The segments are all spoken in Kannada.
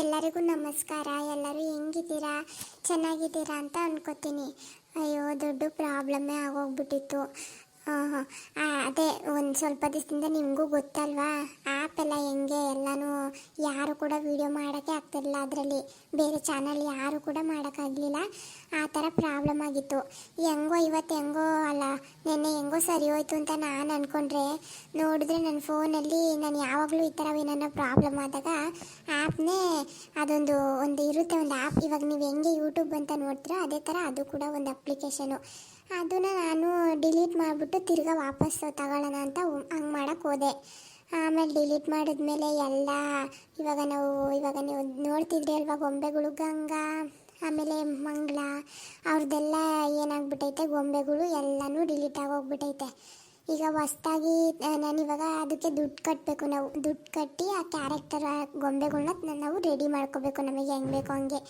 ಎಲ್ಲರಿಗೂ ನಮಸ್ಕಾರ. ಎಲ್ಲರೂ ಹೆಂಗಿದ್ದೀರಾ? ಚೆನ್ನಾಗಿದ್ದೀರಾ ಅಂತ ಅನ್ಕೋತೀನಿ. ಅಯ್ಯೋ ದೊಡ್ಡ ಪ್ರಾಬ್ಲಮ್ಮೇ ಆಗೋಗ್ಬಿಟ್ಟಿತ್ತು. ಹಾಂ ಆ, ಅದೇ ಸ್ವಲ್ಪ ದಿವಸದಿಂದ ನಿಮಗೂ ಗೊತ್ತಲ್ವಾ? ಆ್ಯಪ್ ಎಲ್ಲ ಹೆಂಗೆ? ಎಲ್ಲನೂ ಯಾರು ಕೂಡ ವಿಡಿಯೋ ಮಾಡೋಕ್ಕೆ ಆಗ್ತಿರಲಿಲ್ಲ ಅದರಲ್ಲಿ. ಬೇರೆ ಚಾನಲ್ ಯಾರು ಕೂಡ ಮಾಡೋಕ್ಕಾಗಲಿಲ್ಲ ಆ ಥರ ಪ್ರಾಬ್ಲಮ್ ಆಗಿತ್ತು. ಹೆಂಗೋ ಇವತ್ತು ಹೆಂಗೋ ಅಲ್ಲ, ನೆನ್ನೆ ಹೆಂಗೋ ಸರಿ ಹೋಯ್ತು ಅಂತ ನಾನು ಅಂದ್ಕೊಂಡ್ರೆ ನೋಡಿದ್ರೆ ನನ್ನ ಫೋನಲ್ಲಿ ನಾನು ಯಾವಾಗಲೂ ಈ ಥರ ಏನನ್ನ ಪ್ರಾಬ್ಲಮ್ ಆದಾಗ ಆ್ಯಪ್ನೇ ಅದೊಂದು ಒಂದು ಇರುತ್ತೆ, ಒಂದು ಆ್ಯಪ್ ಇವಾಗ ನೀವು ಹೆಂಗೆ ಯೂಟ್ಯೂಬ್ ಅಂತ ನೋಡ್ತೀರೋ ಅದೇ ಥರ ಅದು ಕೂಡ ಒಂದು ಅಪ್ಲಿಕೇಶನು ಅದನ್ನು ನಾನು ಡಿಲೀಟ್ ಮಾಡಿಬಿಟ್ಟು ತಿರ್ಗಾ ವಾಪಸ್ ತಗೊಳ್ಳೋಣ ಅಂತ ಹಂಗೆ ಮಾಡೋಕ್ಕೆ ಹೋದೆ. ಆಮೇಲೆ ಡಿಲೀಟ್ ಮಾಡಿದ್ಮೇಲೆ ಎಲ್ಲ ಇವಾಗ ನಾವು, ಇವಾಗ ನೀವು ನೋಡ್ತಿದ್ರಿ ಅಲ್ವಾ ಗೊಂಬೆಗಳು ಗಂಗಾ, ಆಮೇಲೆ ಮಂಗಳ ಅವ್ರದ್ದೆಲ್ಲ ಏನಾಗ್ಬಿಟ್ಟೈತೆ ಗೊಂಬೆಗಳು ಎಲ್ಲನೂ ಡಿಲೀಟ್ ಆಗೋಗ್ಬಿಟ್ಟೈತೆ ಈಗ ಹೊಸ್ದಾಗಿ ನಾನು ಇವಾಗ ಅದಕ್ಕೆ ದುಡ್ಡು ಕಟ್ಟಬೇಕು ನಾವು. ದುಡ್ಡು ಕಟ್ಟಿ ಆ ಕ್ಯಾರೆಕ್ಟರ್ ಗೊಂಬೆಗಳನ್ನ ನಾವು ರೆಡಿ ಮಾಡ್ಕೋಬೇಕು. ನಮಗೆ ಹೆಂಗೆ ಬೇಕೋ ಹಂಗೆ.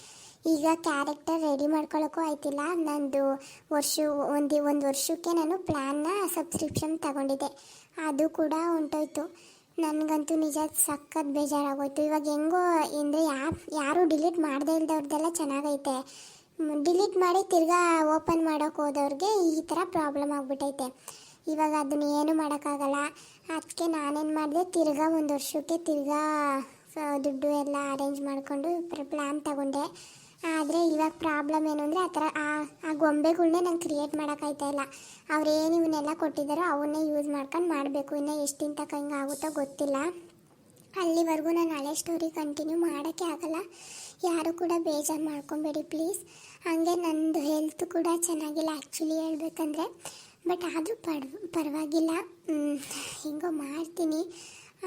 ಈಗ ಕ್ಯಾರೆಕ್ಟರ್ ರೆಡಿ ಮಾಡ್ಕೊಳ್ಳೋಕ್ಕೂ ಆಯ್ತಿಲ್ಲ. ನಂದು ವರ್ಷ, ಒಂದು ಒಂದು ವರ್ಷಕ್ಕೆ ನಾನು ಪ್ಲ್ಯಾನ್ನ ಸಬ್ಸ್ಕ್ರಿಪ್ಷನ್ ತಗೊಂಡಿದ್ದೆ. ಅದು ಕೂಡ ಹೊಂಟೋಯ್ತು ನನಗಂತೂ ನಿಜ ಸಖತ್ ಬೇಜಾರಾಗೋಯ್ತು. ಇವಾಗ ಹೆಂಗೋ ಅಂದರೆ ಯಾಪ್ ಯಾರು ಡಿಲೀಟ್ ಮಾಡದೇ ಇಲ್ದವ್ರದ್ದೆಲ್ಲ ಚೆನ್ನಾಗೈತೆ. ಡಿಲೀಟ್ ಮಾಡಿ ತಿರ್ಗಾ ಓಪನ್ ಮಾಡೋಕೆ ಹೋದವ್ರಿಗೆ ಈ ಥರ ಪ್ರಾಬ್ಲಮ್ ಆಗ್ಬಿಟ್ಟೈತೆ ಇವಾಗ ಅದನ್ನ ಏನು ಮಾಡೋಕ್ಕಾಗಲ್ಲ. ಅದಕ್ಕೆ ನಾನೇನು ಮಾಡಿದೆ, ತಿರ್ಗಾ ಒಂದು ವರ್ಷಕ್ಕೆ ತಿರ್ಗಾ ದುಡ್ಡು ಎಲ್ಲ ಅರೇಂಜ್ ಮಾಡಿಕೊಂಡು ಪ್ಲ್ಯಾನ್ ತಗೊಂಡೆ. ಆದರೆ ಇವಾಗ ಪ್ರಾಬ್ಲಮ್ ಏನು ಅಂದರೆ ಆ ಥರ ಆ ಆ ಗೊಂಬೆಗಳ್ನೇ ನಂಗೆ ಕ್ರಿಯೇಟ್ ಮಾಡೋಕ್ಕಾಯ್ತಾ ಇಲ್ಲ. ಅವ್ರೇನು ಇವನ್ನೆಲ್ಲ ಕೊಟ್ಟಿದ್ದಾರೋ ಅವನ್ನೇ ಯೂಸ್ ಮಾಡ್ಕೊಂಡು ಮಾಡಬೇಕು. ಇನ್ನೂ ಎಷ್ಟು ದಿನ ಹಿಂಗೆ ಆಗುತ್ತೋ ಗೊತ್ತಿಲ್ಲ. ಅಲ್ಲಿವರೆಗೂ ನಾನು ಹಳೆ ಸ್ಟೋರಿ ಕಂಟಿನ್ಯೂ ಮಾಡೋಕ್ಕೆ ಆಗಲ್ಲ. ಯಾರು ಕೂಡ ಬೇಜಾರು ಮಾಡ್ಕೊಬೇಡಿ ಪ್ಲೀಸ್ ಹಾಗೆ ನಂದು ಹೆಲ್ತ್ ಕೂಡ ಚೆನ್ನಾಗಿಲ್ಲ. ಆ್ಯಕ್ಚುಲಿ ಹೇಳ್ಬೇಕಂದ್ರೆ ಬಟ್ ಆದರೂ ಪರ್ ಪರವಾಗಿಲ್ಲ. ಹೆಂಗೋ ಮಾಡ್ತೀನಿ.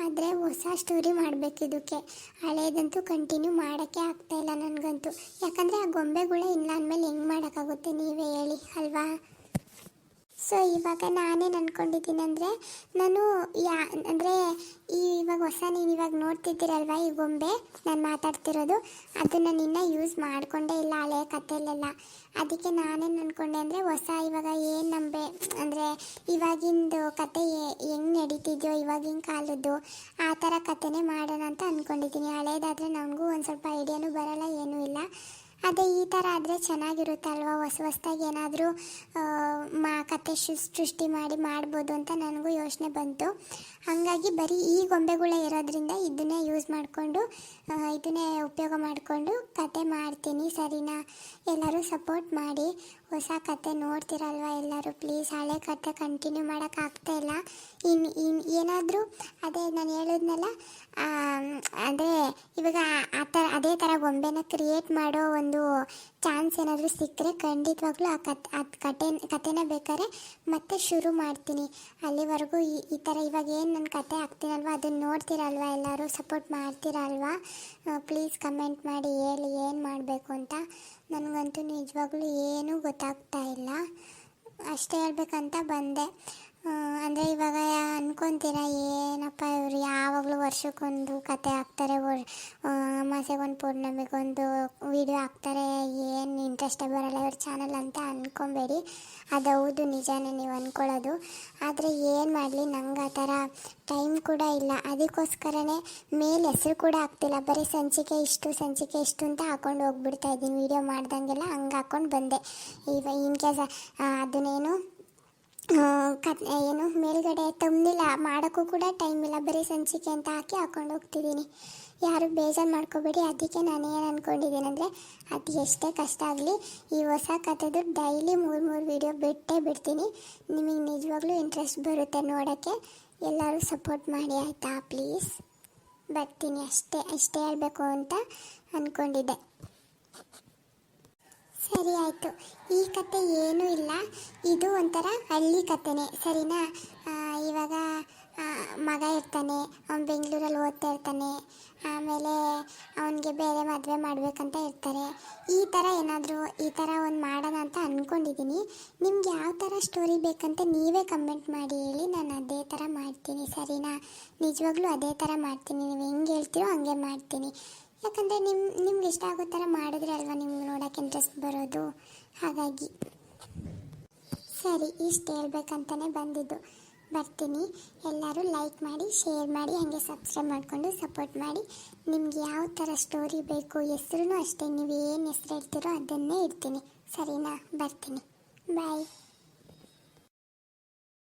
ಆದರೆ ಹೊಸ ಸ್ಟೋರಿ ಮಾಡಬೇಕು ಇದಕ್ಕೆ. ಹಳೇದಂತೂ ಕಂಟಿನ್ಯೂ ಮಾಡೋಕ್ಕೆ ಆಗ್ತಾಯಿಲ್ಲ ನನಗಂತೂ. ಯಾಕಂದರೆ ಆ ಗೊಂಬೆಗಳೇ ಇಲ್ಲ ಅಂದಮೇಲೆ ಹೆಂಗೆ ಮಾಡೋಕ್ಕಾಗುತ್ತೆ ನೀವೇ ಹೇಳಿ, ಅಲ್ವಾ? ಸೊ ಇವಾಗ ನಾನೇನು ಅಂದ್ಕೊಂಡಿದ್ದೀನಿ ಅಂದರೆ, ನಾನು ಯಾ, ಅಂದರೆ ಈ ಇವಾಗ ಹೊಸ ನೀವು ಇವಾಗ ನೋಡ್ತಿದ್ದೀರಲ್ವ ಈ ಗೊಂಬೆ? ನಾನು ಮಾತಾಡ್ತಿರೋದು. ಅದನ್ನು ನಿನ್ನ ಯೂಸ್ ಮಾಡಿಕೊಂಡೇ ಇಲ್ಲ ಹಳೆ ಕಥೆಯಲ್ಲೆಲ್ಲ ಅದಕ್ಕೆ ನಾನೇನು ಅಂದ್ಕೊಂಡೆ ಅಂದರೆ, ಹೊಸ ಇವಾಗ ಏನು ನಂಬೆ, ಅಂದರೆ ಇವಾಗಿಂದು ಕತೆ ಹೆಂಗೆ ನಡೀತಿದ್ಯೋ ಇವಾಗಿನ ಕಾಲದ್ದು, ಆ ಥರ ಕಥೆನೇ ಮಾಡೋಣ ಅಂತ ಅಂದ್ಕೊಂಡಿದ್ದೀನಿ ಹಳೇದಾದರೆ ನನಗೂ ಒಂದು ಸ್ವಲ್ಪ ಐಡಿಯಾನೂ ಬರೋಲ್ಲ, ಏನೂ ಇಲ್ಲ. ಅದೇ ಈ ಥರ ಆದರೆ ಅಲ್ವಾ ಹೊಸ ಹೊಸ್ದಾಗಿ ಏನಾದರೂ ಮಾ, ಕತೆ ಸೃಷ್ಟಿ ಮಾಡಿ ಮಾಡ್ಬೋದು ಅಂತ ನನಗೂ ಯೋಚನೆ ಬಂತು. ಹಾಗಾಗಿ ಬರೀ ಈ ಗೊಂಬೆಗಳೇ ಇರೋದ್ರಿಂದ ಇದನ್ನೇ ಯೂಸ್ ಮಾಡಿಕೊಂಡು ಇದನ್ನೇ ಉಪಯೋಗ ಮಾಡಿಕೊಂಡು ಕತೆ ಮಾಡ್ತೀನಿ, ಸರಿನಾ? ಎಲ್ಲರೂ ಸಪೋರ್ಟ್ ಮಾಡಿ. ಹೊಸ ಕತೆ ನೋಡ್ತಿರಲ್ವ ಎಲ್ಲರೂ? ಪ್ಲೀಸ್ ಹಳೆ ಕತೆ ಕಂಟಿನ್ಯೂ ಮಾಡೋಕ್ಕಾಗ್ತಾ ಇಲ್ಲ. ಇನ್ನು ಇನ್ನು ಏನಾದರೂ? ಅದೇ ನಾನು ಹೇಳಿದ್ನಲ್ಲ ಅದೇ ಇವಾಗ ಆ ಥರ ಅದೇ ಥರ ಗೊಂಬೆನ ಕ್ರಿಯೇಟ್ ಮಾಡೋ ಒಂದು ಚಾನ್ಸ್ ಏನಾದರೂ ಸಿಕ್ಕರೆ ಖಂಡಿತವಾಗ್ಲೂ ಆ ಕತ್ ಅದು ಕತೆ, ಕತೆನ ಬೇಕಾದ್ರೆ ಮತ್ತೆ ಶುರು ಮಾಡ್ತೀನಿ. ಅಲ್ಲಿವರೆಗೂ ಈ ಈ ಥರ ಇವಾಗ ಏನು ನನ್ನ ಕತೆ ಆಗ್ತೀನಲ್ವ ಅದನ್ನು ನೋಡ್ತೀರಲ್ವ ಎಲ್ಲರೂ? ಸಪೋರ್ಟ್ ಮಾಡ್ತೀರಲ್ವ? ಪ್ಲೀಸ್ ಕಮೆಂಟ್ ಮಾಡಿ ಹೇಳಿ ಏನು ಮಾಡಬೇಕು ಅಂತ. ನನಗಂತೂ ನಿಜವಾಗ್ಲೂ ಏನೂ ಗೊತ್ತಾಗ್ತಾ ಇಲ್ಲ. ಅಷ್ಟೇ ಹೇಳ್ಬೇಕಂತ ಬಂದೆ. ಅಂದರೆ ಇವಾಗ ಅನ್ಕೊತೀರ, ಏನಪ್ಪ ಇವರು ಯಾವಾಗಲೂ ವರ್ಷಕ್ಕೊಂದು ಕತೆ ಹಾಕ್ತಾರೆ ಅಮಾಸೆಗೊಂದು ಪೌರ್ಣಮಿಗೊಂದು ವಿಡಿಯೋ ಹಾಕ್ತಾರೆ, ಏನು ಇಂಟ್ರೆಸ್ಟೇ ಬರಲ್ಲ ಇವ್ರ ಚಾನಲ್ ಅಂತ ಅಂದ್ಕೊಬೇಡಿ ಅದು ಹೌದು, ನಿಜಾನೇ ನೀವು ಅಂದ್ಕೊಳ್ಳೋದು ಆದರೆ ಏನು ಮಾಡಲಿ, ನಂಗೆ ಆ ಥರ ಟೈಮ್ ಕೂಡ ಇಲ್ಲ. ಅದಕ್ಕೋಸ್ಕರನೇ ಮೇಲೆ ಹೆಸರು ಕೂಡ ಆಗ್ತಿಲ್ಲ ಬರೀ ಸಂಚಿಕೆ ಇಷ್ಟು ಸಂಚಿಕೆ ಇಷ್ಟು ಅಂತ ಹಾಕೊಂಡು ಹೋಗ್ಬಿಡ್ತಾ ಇದ್ದೀನಿ. ವಿಡಿಯೋ ಮಾಡ್ದಂಗೆಲ್ಲ ಹಂಗೆ ಹಾಕೊಂಡು ಬಂದೆ. ಇವ ಇನ್ ಕೇಸ್ ಅದನ್ನೇನು ಏನು, ಮೇಲ್ಗಡೆ ತುಂಬಿಲ್ಲ ಮಾಡೋಕ್ಕೂ ಕೂಡ ಟೈಮ್ ಇಲ್ಲ. ಬರೀ ಸಂಚಿಕೆ ಅಂತ ಹಾಕಿ ಹಾಕೊಂಡು ಹೋಗ್ತಿದ್ದೀನಿ. ಯಾರು ಬೇಜಾರು ಮಾಡ್ಕೋಬೇಡಿ. ಅದಕ್ಕೆ ನಾನು ಏನು ಅಂದ್ಕೊಂಡಿದ್ದೀನಿ ಅಂದರೆ, ಅದು ಎಷ್ಟೇ ಕಷ್ಟ ಆಗಲಿ, ಈ ಹೊಸ ಕಥೆದು ಡೈಲಿ ಮೂರು ಮೂರು ವೀಡಿಯೋ ಬಿಟ್ಟೇ ಬಿಡ್ತೀನಿ. ನಿಮಗೆ ನಿಜವಾಗ್ಲೂ ಇಂಟ್ರೆಸ್ಟ್ ಬರುತ್ತೆ ನೋಡೋಕ್ಕೆ. ಎಲ್ಲರೂ ಸಪೋರ್ಟ್ ಮಾಡಿ, ಆಯಿತಾ? ಪ್ಲೀಸ್ ಬರ್ತೀನಿ ಅಷ್ಟೇ ಅಷ್ಟೇ ಹೇಳಬೇಕು ಅಂತ ಅಂದ್ಕೊಂಡಿದ್ದೆ ಸರಿ ಆಯಿತು ಈ ಕತೆ ಏನೂ ಇಲ್ಲ. ಇದು ಒಂಥರ ಹಳ್ಳಿ ಕತೆನೇ. ಸರಿನಾ? ಇವಾಗ ಮಗ ಇರ್ತಾನೆ. ಅವನು ಬೆಂಗಳೂರಲ್ಲಿ ಓದ್ತಾ ಇರ್ತಾನೆ. ಆಮೇಲೆ ಅವನಿಗೆ ಬೇರೆ ಮದುವೆ ಮಾಡಬೇಕಂತ ಇರ್ತಾರೆ. ಈ ಥರ ಏನಾದರೂ, ಈ ಥರ ಒಂದು ಮಾಡೋಣ ಅಂತ ಅಂದ್ಕೊಂಡಿದ್ದೀನಿ ನಿಮ್ಗೆ ಯಾವ ಥರ ಸ್ಟೋರಿ ಬೇಕಂತ ನೀವೇ ಕಮೆಂಟ್ ಮಾಡಿ ಹೇಳಿ. ನಾನು ಅದೇ ಥರ ಮಾಡ್ತೀನಿ. ಸರಿನಾ? ನಿಜವಾಗ್ಲೂ ಅದೇ ಥರ ಮಾಡ್ತೀನಿ. ನೀವು ಹೆಂಗೆ ಹೇಳ್ತೀರೋ ಹಂಗೆ ಮಾಡ್ತೀನಿ. ಯಾಕಂದರೆ ನಿಮ್ಮ ನಿಮ್ಗೆ ಇಷ್ಟ ಆಗೋ ಥರ ಮಾಡಿದ್ರೆ ಅಲ್ವಾ ನಿಮ್ಗೆ ನೋಡೋಕೆ ಇಂಟ್ರೆಸ್ಟ್ ಬರೋದು? ಹಾಗಾಗಿ. ಸರಿ, ಇಷ್ಟು ಹೇಳ್ಬೇಕಂತಲೇ ಬಂದಿದ್ದು. ಬರ್ತೀನಿ. ಎಲ್ಲರೂ ಲೈಕ್ ಮಾಡಿ ಶೇರ್ ಮಾಡಿ, ಹಾಗೆ ಸಬ್ಸ್ಕ್ರೈಬ್ ಮಾಡಿಕೊಂಡು ಸಪೋರ್ಟ್ ಮಾಡಿ. ನಿಮ್ಗೆ ಯಾವ ಥರ ಸ್ಟೋರಿ ಬೇಕು ಹೆಸ್ರು ಅಷ್ಟೇ, ನೀವು ಏನು ಹೆಸ್ರು ಇಡ್ತೀರೋ ಅದನ್ನೇ ಇಡ್ತೀನಿ. ಸರಿನಾ? ಬರ್ತೀನಿ. ಬಾಯ್